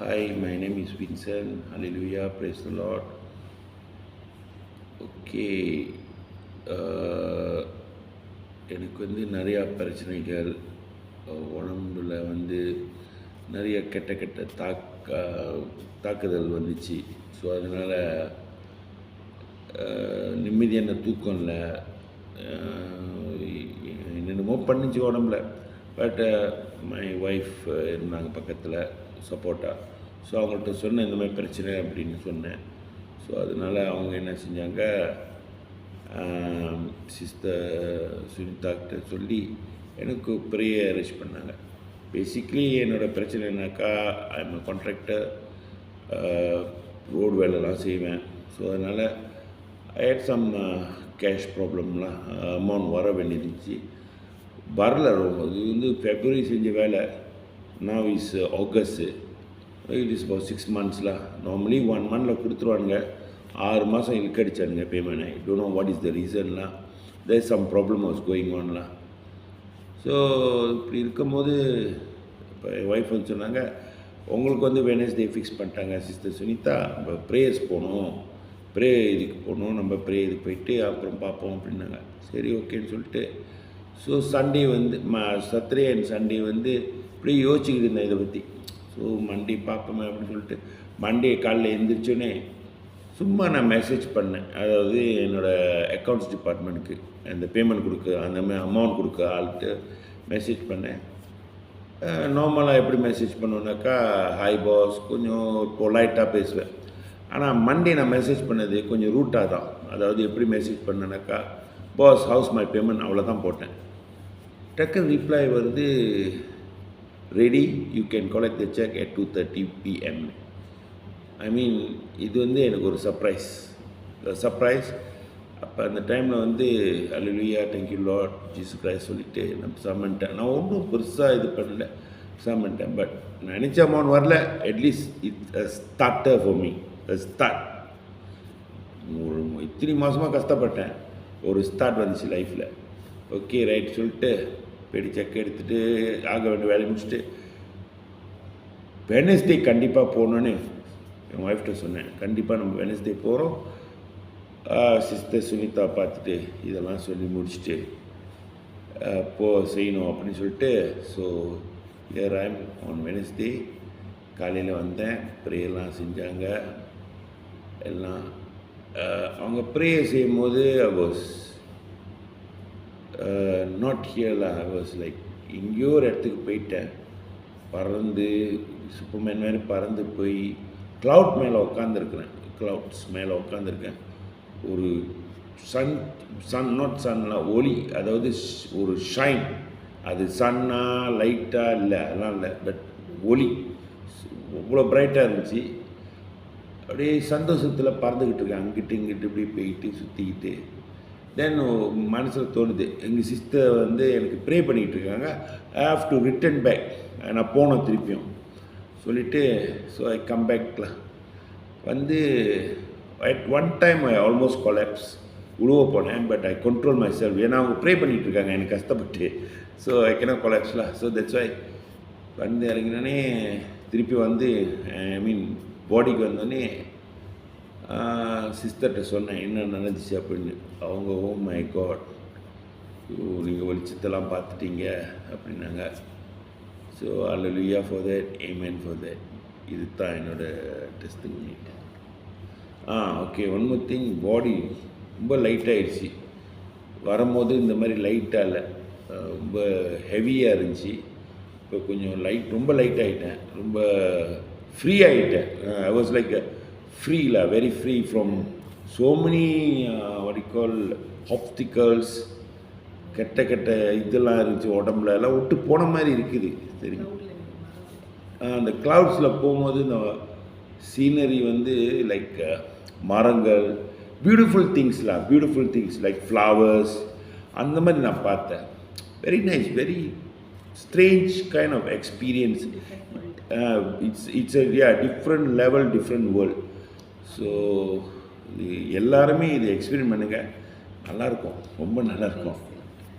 Hi, my name is Vincent. Hallelujah. Praise the Lord. Okay uh, எனக்கு வந்து நிறையா பிரச்சனைகள் உடம்புல வந்து நிறைய கெட்ட கெட்ட தாக்க தாக்குதல் வந்துச்சு ஸோ அதனால் நிம்மதியான தூக்கம் இல்லை என்னென்னமோ பண்ணிச்சு உடம்புல பட்டு மை ஒய்ஃப் uh, இருந்தாங்க பக்கத்தில் சப்போர்ட்டாக ஸோ அவங்கள்ட்ட சொன்னேன் இந்த மாதிரி பிரச்சனை அப்படின்னு சொன்னேன். ஸோ அதனால் அவங்க என்ன செஞ்சாங்க சிஸ்டர் சுனிதாக்கிட்ட சொல்லி எனக்கு பெரிய அரேஞ்ச் பண்ணாங்க. பேசிக்லி என்னோடய பிரச்சனை என்னக்கா ஐம் கான்ட்ராக்டர் ரோடு வேலைலாம் செய்வேன். ஸோ அதனால் ஐ ஹேட் சம் கேஷ் ப்ராப்ளம்லாம் அமௌண்ட் வர வேண்டியிருந்துச்சு. வரல ரொம்ப. இது வந்து ஃபெப்ரவரி செஞ்ச வேலை. Now is August it is about six மந்த்ஸ்லாம் normally one மந்தில் கொடுத்துருவானுங்க. ஆறு மாதம் இழுக்கடிச்சானுங்க payment I don't know what is the ரீசன்லாம் there some problem was going ஆன்லாம் so இப்படி இருக்கும்போது இப்போ என் ஒய்ஃப் வந்து சொன்னாங்க உங்களுக்கு வந்து வெனஸ்டே ஃபிக்ஸ் பண்ணிட்டாங்க சிஸ்டர் சுனிதா. நம்ம ப்ரேயர்ஸ் போகணும். ப்ரே இதுக்கு போகணும். நம்ம ப்ரே இதுக்கு போயிட்டு அப்புறம் பார்ப்போம் அப்படின்னாங்க. சரி ஓகேன்னு சொல்லிட்டு ஸோ சண்டே வந்து ம சத்ரே அண்ட் சண்டே வந்து இப்படியே யோசிச்சுக்கிட்டு இருந்தேன் இதை பற்றி ஸோ மண்டே பார்ப்போமே அப்படின்னு சொல்லிட்டு மண்டே காலைல எழுந்திரிச்சோன்னே சும்மா நான் மெசேஜ் பண்ணேன். அதாவது என்னோடய அக்கௌண்ட்ஸ் டிபார்ட்மெண்ட்டுக்கு அந்த பேமெண்ட் கொடுக்க அந்த மாதிரி அமௌண்ட் கொடுக்க ஆள்கிட்ட மெசேஜ் பண்ணேன். நார்மலாக எப்படி மெசேஜ் பண்ணுவேனாக்கா ஹாய் பாஸ் கொஞ்சம் பொலைட்டாக பேசுவேன். ஆனால் மண்டே நான் மெசேஜ் பண்ணது கொஞ்சம் ரூட்டாக தான். அதாவது எப்படி மெசேஜ் பண்ணேனாக்கா பாஸ் ஹவுஸ் மை பேமெண்ட் அவ்வளோ தான் போட்டேன். டக்குன்னு ரிப்ளை வந்து ready you can collect the cheque at two thirty PM I mean இது வந்து எனக்கு ஒரு சர்ப்ரைஸ் சர்ப்ரைஸ் அப்போ அந்த டைமில் வந்து hallelujah thank you lord Jesus Christ சொல்லிட்டு நான் சமன்ட்டேன் நான் ஒன்றும் பெருசாக இது பண்ணல சமன்ட்டேன் பட் நினச்ச அமௌண்ட் வரல. At least it started for me start ஒரு இத்தனை மாதமாக கஷ்டப்பட்டேன். ஒரு ஸ்டார்ட் வந்துச்சு லைஃப்பில் ஓகே ரைட் சொல்லிட்டு போயிட்டு செக் எடுத்துகிட்டு ஆக வேண்டிய வேலையை முடிச்சுட்டு வெனஸ்டே கண்டிப்பாக போகணுன்னு என் ஒய்ஃப்ட்ட சொன்னேன். கண்டிப்பாக நம்ம வெனஸ்டே போகிறோம் சிஸ்டர் சுனிதா பார்த்துட்டு இதெல்லாம் சொல்லி முடிச்சுட்டு போ செய்யணும் அப்படின்னு சொல்லிட்டு so here I'm on Wednesday காலையில் வந்தேன். ப்ரேயர்லாம் செஞ்சாங்க. எல்லாம் அவங்க ப்ரேயர் செய்யும்போது ஐ வாஸ் நாட் ஹியர்ல ஐ வாஸ் லைக் எங்கேயோ ஒரு இடத்துக்கு போயிட்டேன். பறந்து சூப்பர்மேன் மாதிரி பறந்து போய் க்ளவுட் மேலே உட்காந்துருக்குறேன் க்ளவுட்ஸ் மேலே உட்காந்துருக்கேன் ஒரு சன் சன் நாட் சன்லாம் ஒளி அதாவது ஷ்- ஒரு ஷைன் அது சன்னா லைட்டாக இல்லை அதெல்லாம் இல்லை. பட் ஒளி அவ்வளோ பிரைட்டாக இருந்துச்சு. அப்படியே சந்தோஷத்தில் பறந்துக்கிட்டு இருக்கேன். அங்கிட்டு இங்கிட்டு இப்படி போயிட்டு சுற்றிக்கிட்டு தென் மனசில் தோணுது எங்கள் சிஸ்டர் வந்து எனக்கு ப்ரே பண்ணிக்கிட்டு இருக்காங்க. I have to return back நான் போனோம் திருப்பியும். சொல்லிவிட்டு ஸோ ஐ கம் பேக்ல வந்து at one time I almost collapse உழுவ போனேன் but I control my self ஏன்னா அவங்க ப்ரே பண்ணிகிட்டு இருக்காங்க எனக்கு கஷ்டப்பட்டு. ஸோ ஐ கேனாட் கொலாப்ஸ்லாம் ஸோ தட்ஸ் வை வந்து இறங்கினோடனே திருப்பி வந்து ஐ மீன் பாடிக்கு வந்தோடனே சிஸ்டர்கிட்ட சொன்னேன் என்ன நடந்துச்சு? அப்படின்னு. அவங்க ஓ மை காட் நீங்கள் வெளிச்சத்தெல்லாம் பார்த்துட்டீங்க அப்படின்னாங்க. So hallelujah for that amen for that இது தான் என்னோட டெஸ்ட் பண்ணிட்டு ஆ okay one more thing body ரொம்ப லைட்டாகிடுச்சு வரும்போது இந்த மாதிரி லைட்டாக இல்லை ரொம்ப ஹெவியாக இருந்துச்சு. இப்போ கொஞ்சம் லைட் ரொம்ப லைட் ஆகிட்டேன் ரொம்ப ஃப்ரீ ஆகிட்டேன் I was like ஃப்ரீல very free from so many what call obstacles கெட்ட கெட்ட இதெல்லாம் இருந்துச்சு உடம்புல. எல்லாம் விட்டு போன மாதிரி இருக்குது. ஆஹ் அந்த க்ளவுட்ஸில் போகும்போது இந்த சீனரி வந்து லைக் மரங்கள் பியூட்டிஃபுல் திங்ஸ்லாம் பியூட்டிஃபுல் திங்ஸ் லைக் ஃப்ளவர்ஸ் அந்த மாதிரி நான் பார்த்தேன். Very nice very strange kind of experience it's it's yeah different level different world so இது எல்லாருமே இது எக்ஸ்பீரியன் பண்ணுங்கள் நல்லாயிருக்கும் ரொம்ப நல்லாயிருக்கும்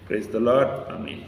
price the lot I mean